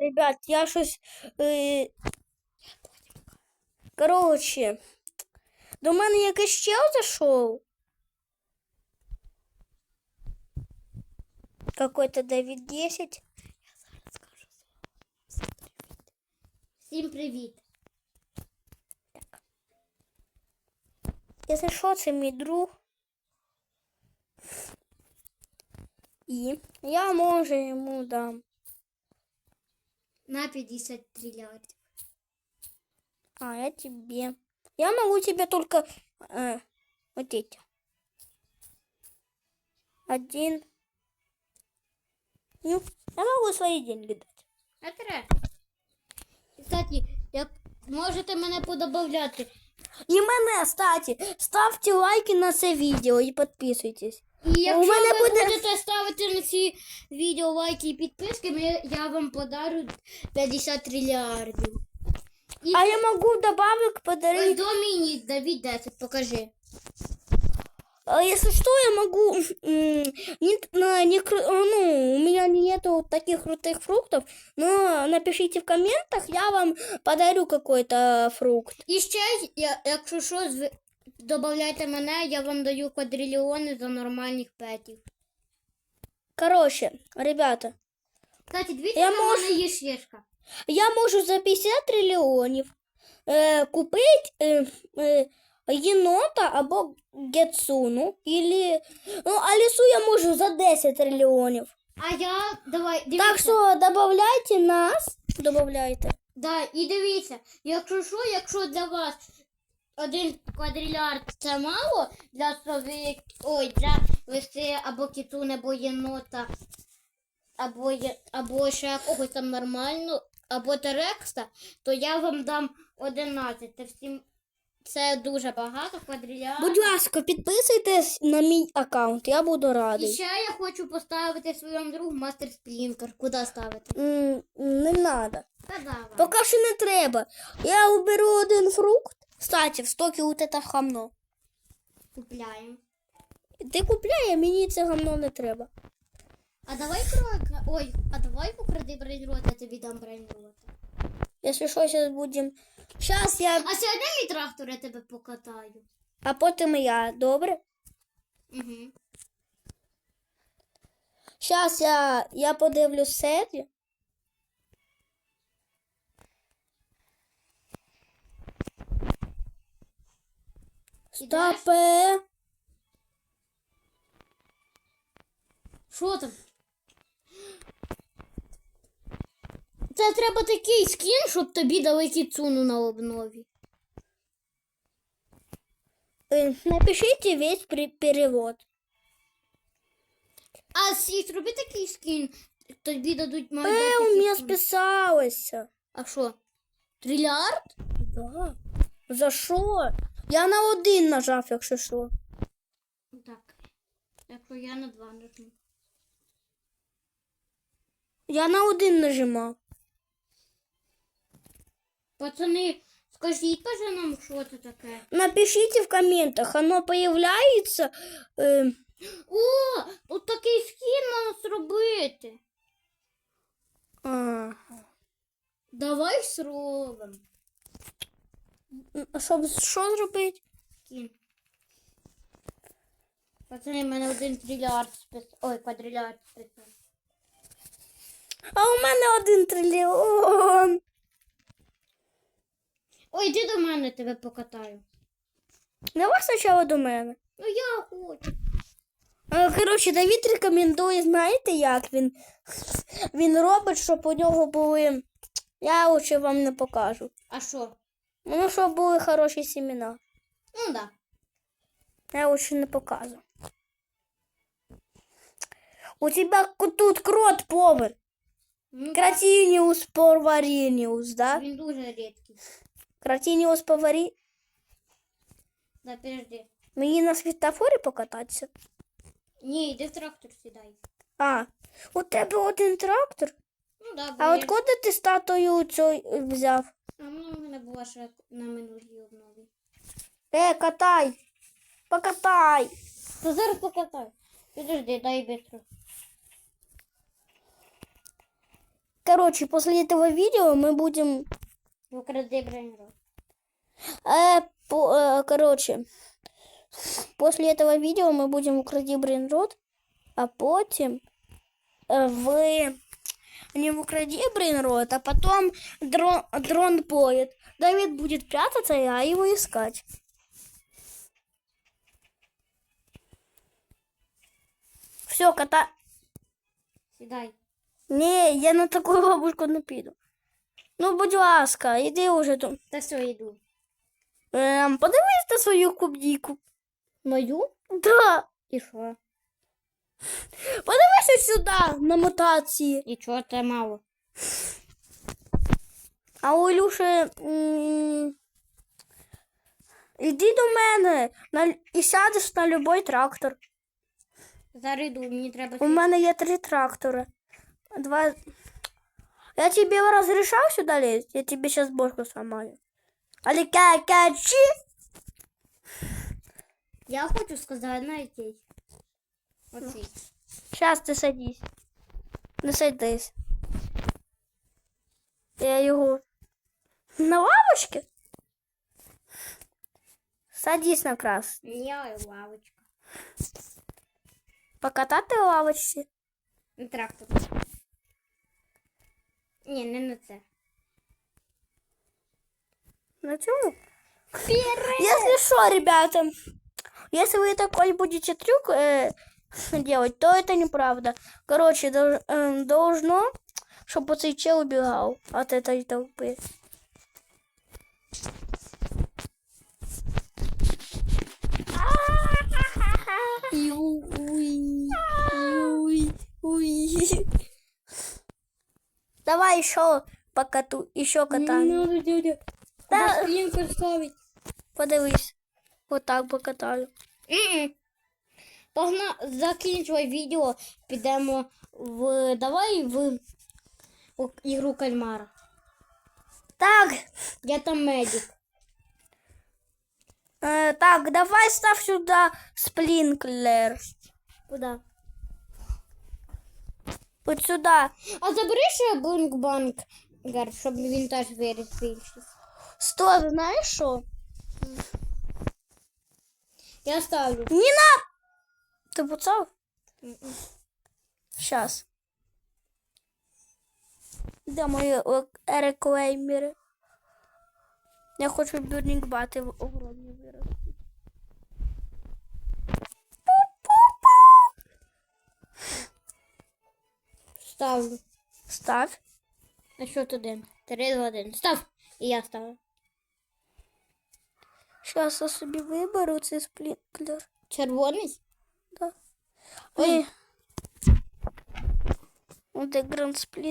ребят, я щось. Е... Коротше, до мене якийсь чел зайшов. Какой-то Давид 10. Всім привіт. Якщо що, це мій друг. І я може йому дам. На 50 триллиардов. А, я тебе. Я могу тебе только э, вот эти. Один. Ну, я могу свои деньги дать. А треба. Кстати, як можете мене подобавляти. И мене, кстати, ставьте лайки на це відео і підписуйтесь. І якщо мене ви буде- будете ставити на ці відео лайки і підписки, ми- я вам подарю 50 трильярдів. І А я могу добавок ось подарить. Домінік, Давід 10, покажи. А если что, я могу... м, Не, на- не, кру- ну, у меня нету таких крутых фруктов, но напишите в комментах, я вам подарю какой-то фрукт. І ще, я- якщо що, зв- добавляйте мене, я вам даю квадрильйони за нормальних петів. Короче, ребята, Кстати, дивіться, Я можу- мене є шишка. я можу за 50 трильйонів е, купити е, е, єнота або гетсуну, ілі, ну, а лісу я можу за 10 трильйонів. А я, давай, дивіться. Так що добавляйте нас, добавляйте. Да, і дивіться, якщо що, якщо для вас один квадрильярд це мало для сови, ой, для лиси або кітуни, або єнота, або, є, або ще якогось там нормально, або терекста, то я вам дам 11. Це всім це дуже багато квадрильярд. Будь ласка, підписуйтесь на мій аккаунт, я буду радий. І ще я хочу поставити своєму другу мастер сплінкер. Куди ставити? М, Не. Та давай. Поки що не треба. Я уберу один фрукт. Кстати, в стокі вот это гамно. Купляємо. Ти купляй, а мені це гамно не треба. А давай крок. Ой, а давай укради брейнрот, я тобі дам брейнрот. Якщо що, зараз будемо. Зараз я, А сьогодні мій трактор я тебе покатаю. а потім я, добре? Угу. Зараз я, я подивлюсь серію. Стопе. Що там? Це треба такий скін, щоб тобі дали кіцуну на обнові. Е, Напишіть весь перевод. А зроби такий скін, тобі дадуть Е, маленьку у мене списалося. А що? Трильярд? Да. За що? Я на один нажав, якщо що. Так. Якщо я на два нажму. Я на один нажимав. Пацани, скажіть, каже нам, що це таке. Напишите в комментах, оно появляется. Э, О, от такий скін можна зробити. а, Давай зробимо. Щоб що зробити? Скін. Пацани, в мене один трильярд спис... Ой, квадрильярд списав. А у мене один трильйон. Ой, йди до мене тебе покатаю. Давай спочатку до мене. Ну я хочу. Коротше, Давід рекомендує, знаєте, як він? Він робить, щоб у нього були. Я лучше вам не покажу. А що? Ну, щоб були хороші семена. Ну да. Я лучше не показую. У тебя к- тут крот повар. Ну, Кратиниус повариниус, да? Він дуже рідкий. Кратиниус поварі. Да, подожди. Мені на світофорі покататися. Ні, йди в трактор сідай. А, у тебе один трактор. Ну да, бо А я- от куди ти статую цю взяв? А ну, в мене була ще на минулій обнові. Е, катай. Покатай. Та зараз покатай. Підожди, дай бистро. короче, после этого видео мы будем... Укради брейнрот. Э, по- э, короче, после этого видео мы будем укради брейнрот, а потім э, в... Не в укради брейнрот, а потом дрон, дрон поет. Давид будет прятаться, а я его искать. Все, кота... Сідай. Не, я на таку бабушку не піду. Ну, будь ласка, іди уже тут. Та все, йду. Ем, подивись на свою клубніку. Мою? Да. І що? Подивися сюди на мутації. І чого це мало? А у Ілюші. Іди до мене на... і сядеш на будь-який трактор. Зараз йду, мені треба... У мене є три трактора. Два. Я тебе разрешал сюда лезть? Я тебе сейчас бошку сломаю. Але какачи! Я хочу сказати на який. Оцей. Сейчас ты садись. Не садись. Я його на лавочке? Садись на крас. Я лавочка. Покатати в лавочці. На трактор. Ні, не на це. На чому? Если что, ребята, если вы такой будете трюк э, делать, то это неправда. Короче, э, должно, чтобы этот чел убегал от этой толпы. Давай еще по коту, еще кота. Не надо, дядя. Да. Подивись. Вот так покатаю Погна... Закінчуй відео, підемо в... Давай в у ігру кальмара. Так, Я там медик. э, так, давай став сюда сплинклер. Куда? Вот сюда. А забери ще бунк-банк, Гар, щоб він теж виріс більшість. Стоп, знаешь что? Я ставлю. Не на... Ты пуцал? Сейчас. Де мої реклеймери? Я хочу бюрнінг бати в огромні вирости. Ставлю. Став. А що один? Три з один. Став. І я ставлю. Зараз я собі виберу цей сплінклер. Червоний? Да. Ой. Вот и гранд сплит.